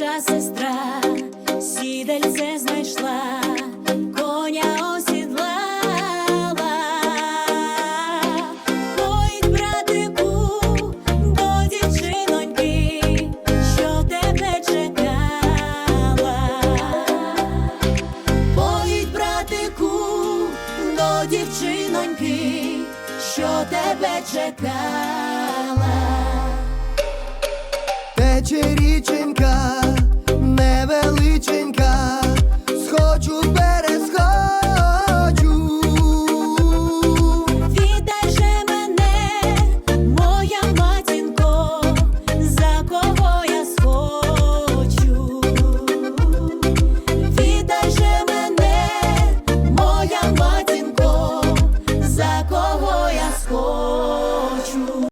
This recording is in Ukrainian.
Наша сестра сідельце знайшла, коня осідла, Ой, братику, до дівчиноньки, що тебе чекала, Ой, братику, до дівчиноньки, що тебе чекала. Тече річенька you better.